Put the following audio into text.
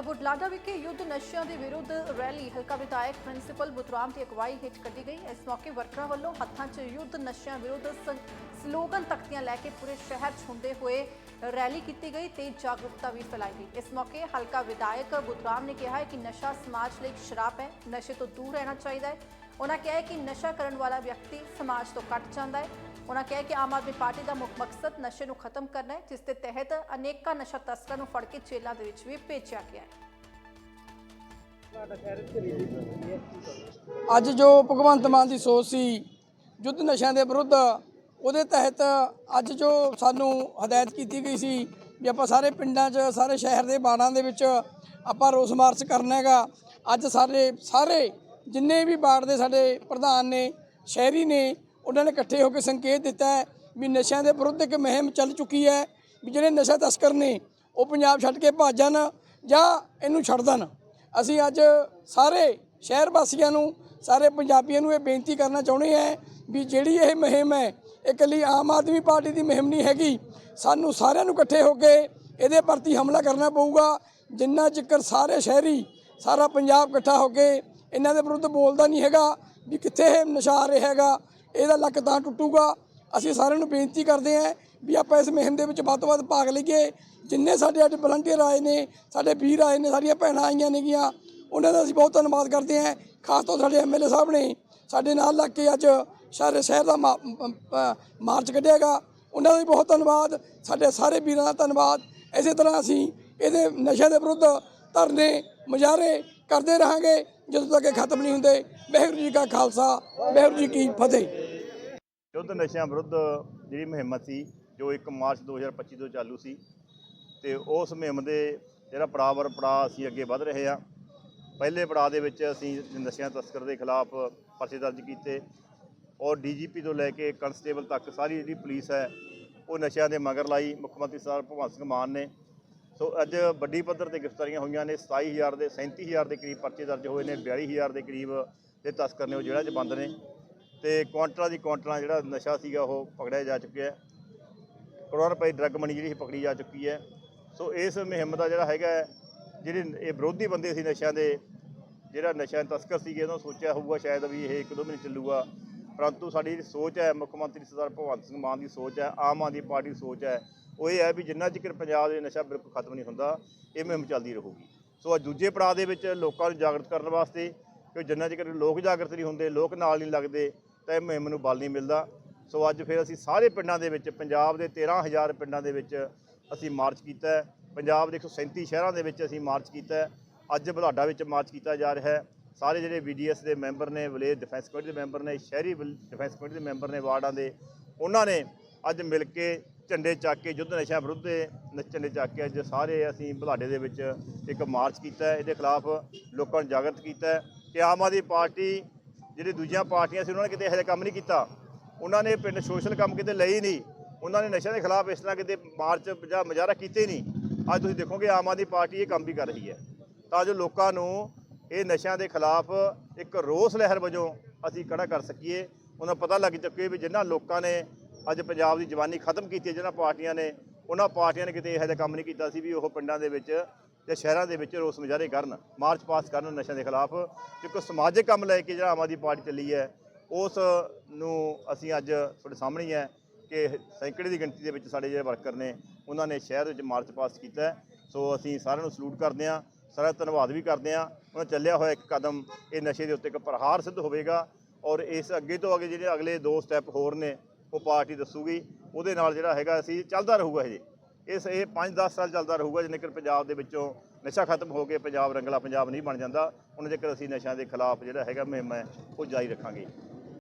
ਤਾਂ ਬੁਢਲਾਡਾ ਵਿਖੇ ਯੁੱਧ ਨਸ਼ਿਆਂ ਦੇ ਵਿਰੁੱਧ ਰੈਲੀ। ਹਲਕਾ ਵਿਧਾਇਕ ਪ੍ਰਿੰਸੀਪਲ ਬੁਤਰਾਮ ਦੀ ਅਗਵਾਈ ਹੇਠ ਕੱਢੀ ਗਈ। ਇਸ ਮੌਕੇ ਵਰਕਰਾਂ ਵੱਲੋਂ ਹੱਥਾਂ 'ਚ ਯੁੱਧ ਨਸ਼ਿਆਂ ਵਿਰੁੱਧ ਸਲੋਗਨ ਤਖਤੀਆਂ ਲੈ ਕੇ ਪੂਰੇ ਸ਼ਹਿਰ 'ਚ ਹੁੰਦੇ ਹੋਏ ਰੈਲੀ ਕੀਤੀ ਗਈ ਤੇ ਜਾਗਰੂਕਤਾ ਵੀ ਫੈਲਾਈ ਗਈ। ਇਸ ਮੌਕੇ ਹਲਕਾ ਵਿਧਾਇਕ ਬੁਤਰਾਮ ਨੇ ਕਿਹਾ ਹੈ ਕਿ ਨਸ਼ਾ ਸਮਾਜ ਲਈ ਸ਼ਰਾਪ ਹੈ। ਨਸ਼ੇ ਤੋਂ ਦੂਰ ਰਹਿਣਾ ਚਾਹੀਦਾ ਹੈ। ਉਹਨਾਂ ਕਿਹਾ ਕਿ ਨਸ਼ਾ ਕਰਨ ਵਾਲਾ ਵਿਅਕਤੀ ਸਮਾਜ ਤੋਂ ਕੱਟ ਜਾਂਦਾ ਹੈ। ਉਹਨਾਂ ਕਿਹਾ ਕਿ ਆਮ ਆਦਮੀ ਪਾਰਟੀ ਦਾ ਮੁੱਖ ਮਕਸਦ ਨਸ਼ੇ ਨੂੰ ਖਤਮ ਕਰਨਾ ਹੈ, ਜਿਸ ਦੇ ਤਹਿਤ ਅਨੇਕਾਂ ਨਸ਼ਾ ਤਸਕਰਾਂ ਨੂੰ ਫੜ ਕੇ ਜੇਲ੍ਹਾਂ ਦੇ ਵਿੱਚ ਵੀ ਭੇਜਿਆ ਗਿਆ ਹੈ। ਅੱਜ ਜੋ ਭਗਵੰਤ ਮਾਨ ਦੀ ਸੋਚ ਸੀ ਯੁੱਧ ਨਸ਼ਿਆਂ ਦੇ ਵਿਰੁੱਧ, ਉਹਦੇ ਤਹਿਤ ਅੱਜ ਜੋ ਸਾਨੂੰ ਹਦਾਇਤ ਕੀਤੀ ਗਈ ਸੀ ਵੀ ਆਪਾਂ ਸਾਰੇ ਪਿੰਡਾਂ 'ਚ, ਸਾਰੇ ਸ਼ਹਿਰ ਦੇ ਬਾੜਾਂ ਦੇ ਵਿੱਚ ਆਪਾਂ ਰੋਸ ਮਾਰਚ ਕਰਨਾ ਹੈਗਾ, ਅੱਜ ਸਾਰੇ ਸਾਰੇ ਜਿੰਨੇ ਵੀ ਬਾੜ ਦੇ ਸਾਡੇ ਪ੍ਰਧਾਨ ਨੇ, ਸ਼ਹਿਰੀ ਨੇ ਉਹਨਾਂ ਨੇ ਇਕੱਠੇ ਹੋ ਕੇ ਸੰਕੇਤ ਦਿੱਤਾ ਹੈ ਵੀ ਨਸ਼ਿਆਂ ਦੇ ਵਿਰੁੱਧ ਇੱਕ ਮੁਹਿੰਮ ਚੱਲ ਚੁੱਕੀ ਹੈ, ਵੀ ਜਿਹੜੇ ਨਸ਼ਾ ਤਸਕਰ ਨੇ, ਉਹ ਪੰਜਾਬ ਛੱਡ ਕੇ ਭੱਜ ਜਾਣ ਜਾਂ ਇਹਨੂੰ ਛੱਡ ਦੇਣ। ਅਸੀਂ ਅੱਜ ਸਾਰੇ ਸ਼ਹਿਰ ਵਾਸੀਆਂ ਨੂੰ, ਸਾਰੇ ਪੰਜਾਬੀਆਂ ਨੂੰ ਇਹ ਬੇਨਤੀ ਕਰਨਾ ਚਾਹੁੰਦੇ ਹਾਂ ਵੀ ਜਿਹੜੀ ਇਹ ਮੁਹਿੰਮ ਹੈ, ਇਹ ਇਕੱਲੀ ਆਮ ਆਦਮੀ ਪਾਰਟੀ ਦੀ ਮੁਹਿੰਮ ਨਹੀਂ ਹੈਗੀ। ਸਾਨੂੰ ਸਾਰਿਆਂ ਨੂੰ ਇਕੱਠੇ ਹੋ ਕੇ ਇਹਦੇ ਪ੍ਰਤੀ ਹਮਲਾ ਕਰਨਾ ਪਊਗਾ। ਜਿੰਨਾ ਚਿਕਰ ਸਾਰੇ ਸ਼ਹਿਰੀ, ਸਾਰਾ ਪੰਜਾਬ ਇਕੱਠਾ ਹੋ ਕੇ ਇਹਨਾਂ ਦੇ ਵਿਰੁੱਧ ਬੋਲਦਾ ਨਹੀਂ ਹੈਗਾ ਵੀ ਕਿੱਥੇ ਇਹ ਨਸ਼ਾ ਆ ਰਿਹਾ ਹੈਗਾ। ਇਹਦਾ ਲੱਕ ਤਾਂ ਟੁੱਟੂਗਾ। ਅਸੀਂ ਸਾਰਿਆਂ ਨੂੰ ਬੇਨਤੀ ਕਰਦੇ ਹਾਂ ਵੀ ਆਪਾਂ ਇਸ ਮੁਹਿੰਮ ਦੇ ਵਿੱਚ ਵੱਧ ਤੋਂ ਵੱਧ ਭਾਗ ਲਈਏ। ਜਿੰਨੇ ਸਾਡੇ ਅੱਜ ਵਲੰਟੀਅਰ ਆਏ ਨੇ, ਸਾਡੇ ਵੀਰ ਆਏ ਨੇ, ਸਾਡੀਆਂ ਭੈਣਾਂ ਆਈਆਂ ਨੇਗੀਆਂ, ਉਹਨਾਂ ਦਾ ਅਸੀਂ ਬਹੁਤ ਧੰਨਵਾਦ ਕਰਦੇ ਹਾਂ। ਖਾਸ ਤੌਰ ਸਾਡੇ ਐਮਐਲਏ ਸਾਹਿਬ ਨੇ, ਸਾਡੇ ਨਾਲ ਲੱਗ ਕੇ ਅੱਜ ਸਾਰੇ ਸ਼ਹਿਰ ਦਾ ਮਾ- ਮ- ਮ- ਮਾਰਚ ਕੱਢਿਆਗਾ। ਉਹਨਾਂ ਦਾ ਵੀ ਬਹੁਤ ਧੰਨਵਾਦ, ਸਾਡੇ ਸਾਰੇ ਵੀਰਾਂ ਦਾ ਧੰਨਵਾਦ। ਇਸੇ ਤਰ੍ਹਾਂ ਅਸੀਂ ਇਹਦੇ ਨਸ਼ਿਆਂ ਦੇ ਵਿਰੁੱਧ ਧਰਨੇ, ਮੁਜ਼ਾਹਰੇ ਕਰਦੇ ਰਹਾਂਗੇ। ਜਦੋਂ ਤੱਕ ਇਹ ਖਤਮ ਨਹੀਂ ਹੁੰਦੇ, ਵਾਹਿਗੁਰੂ ਜੀ ਕਾ ਖਾਲਸਾ, ਵਾਹਿਗੁਰੂ ਜੀ ਕੀ ਫਤਿਹ। ਯੁੱਧ ਨਸ਼ਿਆਂ ਵਿਰੁੱਧ ਜਿਹੜੀ ਮੁਹਿੰਮ ਸੀ, ਜੋ 1 ਮਾਰਚ 2025 ਤੋਂ ਚਾਲੂ ਸੀ ਤੇ ਉਸ ਮੁਹਿੰਮ ਦੇ ਜਿਹੜਾ ਪੜਾਅ ਵਰ ਪੜਾਅ ਅਸੀਂ ਅੱਗੇ ਵਧ ਰਹੇ ਹਾਂ। ਪਹਿਲੇ ਪੜਾਅ ਦੇ ਵਿੱਚ ਅਸੀਂ ਨਸ਼ਿਆਂ ਤਸਕਰ ਦੇ ਖਿਲਾਫ ਪਰਚੇ ਦਰਜ ਕੀਤੇ ਔਰ ਡੀਜੀਪੀ ਤੋਂ ਲੈ ਕੇ ਕਨਸਟੇਬਲ ਤੱਕ ਸਾਰੀ ਜਿਹੜੀ ਪੁਲਿਸ ਹੈ, ਉਹ ਨਸ਼ਿਆਂ ਦੇ ਮਗਰ ਲਾਈ। ਮੁੱਖ ਮੰਤਰੀ ਸਾਹਿਬ ਭਗਵੰਤ ਸਿੰਘ ਮਾਨ ਨੇ। ਸੋ ਅੱਜ ਵੱਡੀ ਪੱਧਰ ਤੇ ਗ੍ਰਿਫਤਾਰੀਆਂ ਹੋਈਆਂ ਨੇ। 27000 ਦੇ 37000 ਦੇ ਕਰੀਬ ਪਰਚੇ ਦਰਜ ਹੋਏ ਨੇ। 42000 ਦੇ ਕਰੀਬ ਦੇ ਤਸਕਰ ਨੇ ਉਹ ਜਿਹੜਾ 'ਚ ਬੰਦ ਨੇ। ਤੇ ਕੁਆਂਟਲਾਂ ਦੀ ਕੁਆਂਟਲਾਂ ਜਿਹੜਾ ਨਸ਼ਾ ਸੀਗਾ ਉਹ ਪਕੜਿਆ ਜਾ ਚੁੱਕਿਆ ਹੈ। ਕਰੋੜਾਂ ਰੁਪਏ ਡਰੱਗ ਮਨੀ ਜਿਹੜੀ ਪਕੜੀ ਜਾ ਚੁੱਕੀ ਹੈ। ਸੋ ਇਸ ਮੁਹਿੰਮ ਦਾ ਜਿਹੜਾ ਹੈਗਾ ਜਿਹੜੇ ਇਹ ਵਿਰੋਧੀ ਬੰਦੇ ਸੀ ਨਸ਼ਿਆਂ ਦੇ, ਜਿਹੜਾ ਨਸ਼ਿਆਂ ਦੇ ਤਸਕਰ ਸੀਗੇ, ਉਹਨਾਂ ਸੋਚਿਆ ਹੋਊਗਾ ਸ਼ਾਇਦ ਵੀ ਇਹ ਇੱਕ ਦੋ ਮਹੀਨੇ ਚੱਲੂਗਾ। ਪਰੰਤੂ ਸਾਡੀ ਜਿਹੜੀ ਸੋਚ ਹੈ, ਮੁੱਖ ਮੰਤਰੀ ਸਰਦਾਰ ਭਗਵੰਤ ਸਿੰਘ ਮਾਨ ਦੀ ਸੋਚ ਹੈ, ਆਮ ਆਦਮੀ ਪਾਰਟੀ ਦੀ ਸੋਚ ਹੈ, ਉਹ ਇਹ ਹੈ ਵੀ ਜਿੰਨਾ ਚਿਰ ਪੰਜਾਬ ਦੇ ਨਸ਼ਾ ਬਿਲਕੁਲ ਖਤਮ ਨਹੀਂ ਹੁੰਦਾ, ਇਹ ਮੁਹਿੰਮ ਚੱਲਦੀ ਰਹੂਗੀ। ਸੋ ਅੱਜ ਦੂਜੇ ਪੜਾਅ ਦੇ ਵਿੱਚ ਲੋਕਾਂ ਨੂੰ ਜਾਗਰਤ ਕਰਨ ਵਾਸਤੇ, ਕਿ ਜਿੰਨਾ ਚਿਰ ਲੋਕ ਜਾਗਰਤ ਨਹੀਂ ਹੁੰਦੇ, ਲੋਕ ਨਾਲ ਨਹੀਂ ਲੱਗਦੇ ਤਾਂ ਇਹ ਮੁਹਿੰਮ ਨੂੰ ਬਲ ਨਹੀਂ ਮਿਲਦਾ। ਸੋ ਅੱਜ ਫਿਰ ਅਸੀਂ ਸਾਰੇ ਪਿੰਡਾਂ ਦੇ ਵਿੱਚ, ਪੰਜਾਬ ਦੇ 13000 ਪਿੰਡਾਂ ਦੇ ਵਿੱਚ ਅਸੀਂ ਮਾਰਚ ਕੀਤਾ ਹੈ। ਪੰਜਾਬ ਦੇ 137 ਸ਼ਹਿਰਾਂ ਦੇ ਵਿੱਚ ਅਸੀਂ ਮਾਰਚ ਕੀਤਾ ਹੈ। ਅੱਜ ਬੁਢਲਾਡਾ ਵਿੱਚ ਮਾਰਚ ਕੀਤਾ ਜਾ ਰਿਹਾ ਹੈ। ਸਾਰੇ ਜਿਹੜੇ ਵੀਡੀਐਸ ਦੇ ਮੈਂਬਰ ਨੇ ਵਿਲੇਜ ਡਿਫੈਂਸ ਕਮੇਟੀ ਦੇ ਮੈਂਬਰ ਨੇ, ਸ਼ਹਿਰੀ ਵਿਲ- ਡਿਫੈਂਸ ਕਮੇਟੀ ਦੇ ਮੈਂਬਰ ਨੇ, ਵਾਰਡਾਂ ਦੇ, ਉਹਨਾਂ ਨੇ ਅੱਜ ਮਿਲ ਕੇ ਝੰਡੇ ਚੱਕ ਕੇ, ਯੁੱਧ ਨਸ਼ਿਆਂ ਵਿਰੁੱਧ ਦੇ ਝੰਡੇ ਚੱਕ ਕੇ ਅੱਜ ਸਾਰੇ ਅਸੀਂ ਬੁਢਲਾਡੇ ਦੇ ਵਿੱਚ ਇੱਕ ਮਾਰਚ ਕੀਤਾ ਇਹਦੇ ਖਿਲਾਫ ਲੋਕਾਂ ਨੂੰ ਜਾਗਰਤ ਕੀਤਾ ਹੈ ਕਿ ਆਮ ਆਦਮੀ ਪਾਰਟੀ ਜਿਹੜੇ ਦੂਜੀਆਂ ਪਾਰਟੀਆਂ ਸੀ, ਉਹਨਾਂ ਨੇ ਕਿਤੇ ਇਹੋ ਜਿਹਾ ਕੰਮ ਨਹੀਂ ਕੀਤਾ। ਉਹਨਾਂ ਨੇ ਪਿੰਡ ਸੋਸ਼ਲ ਕੰਮ ਕਿਤੇ ਲਈ ਨਹੀਂ। ਉਹਨਾਂ ਨੇ ਨਸ਼ਿਆਂ ਦੇ ਖਿਲਾਫ ਇਸ ਤਰ੍ਹਾਂ ਕਿਤੇ ਮਾਰਚ ਜਾਂ ਮੁਜ਼ਾਹਰਾ ਕੀਤੇ ਨਹੀਂ। ਅੱਜ ਤੁਸੀਂ ਦੇਖੋਗੇ ਆਮ ਆਦਮੀ ਪਾਰਟੀ ਇਹ ਕੰਮ ਵੀ ਕਰ ਰਹੀ ਹੈ। ਤਾਂ ਜੋ ਲੋਕਾਂ ਨੂੰ ਇਹ ਨਸ਼ਿਆਂ ਦੇ ਖਿਲਾਫ ਇੱਕ ਰੋਸ ਲਹਿਰ ਵਜੋਂ ਅਸੀਂ ਖੜਾ ਕਰ ਸਕੀਏ। ਉਹਨਾਂ ਨੂੰ ਪਤਾ ਲੱਗ ਚੁੱਕੇ ਵੀ ਜਿਨ੍ਹਾਂ ਲੋਕਾਂ ਨੇ ਅੱਜ ਪੰਜਾਬ ਦੀ ਜਵਾਨੀ ਖਤਮ ਕੀਤੀ ਹੈ, ਜਿਨ੍ਹਾਂ ਪਾਰਟੀਆਂ ਨੇ, ਉਹਨਾਂ ਪਾਰਟੀਆਂ ਨੇ ਕਿਤੇ ਇਹੋ ਜਿਹਾ ਕੰਮ ਨਹੀਂ ਕੀਤਾ ਸੀ ਵੀ ਉਹ ਪਿੰਡਾਂ ਦੇ ਵਿੱਚ ਜਾਂ ਸ਼ਹਿਰਾਂ ਦੇ ਵਿੱਚ ਰੋਸ ਮੁਜ਼ਾਹਰੇ ਕਰਨ, ਮਾਰਚ ਪਾਸ ਕਰਨ ਨਸ਼ਿਆਂ ਦੇ ਖਿਲਾਫ, ਕਿਉਂਕਿ ਸਮਾਜਿਕ ਕੰਮ ਲੈ ਕੇ ਜਿਹੜਾ ਆਮ ਆਦਮੀ ਪਾਰਟੀ ਚੱਲੀ ਹੈ, ਉਸ ਨੂੰ ਅਸੀਂ ਅੱਜ ਤੁਹਾਡੇ ਸਾਹਮਣੇ ਹੀ ਹੈ ਕਿ ਸੈਂਕੜੇ ਦੀ ਗਿਣਤੀ ਦੇ ਵਿੱਚ ਸਾਡੇ ਜਿਹੜੇ ਵਰਕਰ ਨੇ, ਉਹਨਾਂ ਨੇ ਸ਼ਹਿਰ ਵਿੱਚ ਮਾਰਚ ਪਾਸ ਕੀਤਾ ਸੋ ਅਸੀਂ ਸਾਰਿਆਂ ਨੂੰ ਸਲੂਟ ਕਰਦੇ ਹਾਂ ਸਾਰਾ ਧੰਨਵਾਦ ਵੀ ਕਰਦੇ ਹਾਂ। ਉਹਨਾਂ ਚੱਲਿਆ ਹੋਇਆ ਇੱਕ ਕਦਮ, ਇਹ ਨਸ਼ੇ ਦੇ ਉੱਤੇ ਇੱਕ ਪ੍ਰਹਾਰ ਸਿੱਧ ਹੋਵੇਗਾ ਔਰ ਇਸ ਅੱਗੇ ਤੋਂ ਅੱਗੇ ਜਿਹੜੇ ਅਗਲੇ ਦੋ ਸਟੈਪ ਹੋਰ ਨੇ, ਉਹ ਪਾਰਟੀ ਦੱਸੂਗੀ। ਉਹਦੇ ਨਾਲ ਜਿਹੜਾ ਹੈਗਾ ਅਸੀਂ ਚੱਲਦਾ ਰਹੂਗਾ ਇਹ। ਇਸ ਇਹ 5-10 ਸਾਲ ਚੱਲਦਾ ਰਹੂਗਾ, ਜਿੰਨੇ ਚਿਰ ਪੰਜਾਬ ਦੇ ਵਿੱਚੋਂ ਨਸ਼ਾ ਖਤਮ ਹੋ ਕੇ ਪੰਜਾਬ ਰੰਗਲਾ ਪੰਜਾਬ ਨਹੀਂ ਬਣ ਜਾਂਦਾ, ਉਹਨਾਂ ਚਿਰ ਅਸੀਂ ਨਸ਼ਿਆਂ ਦੇ ਖਿਲਾਫ ਜਿਹੜਾ ਹੈਗਾ ਮੁਹਿੰਮ ਹੈ, ਉਹ ਜਾਰੀ ਰੱਖਾਂਗੇ।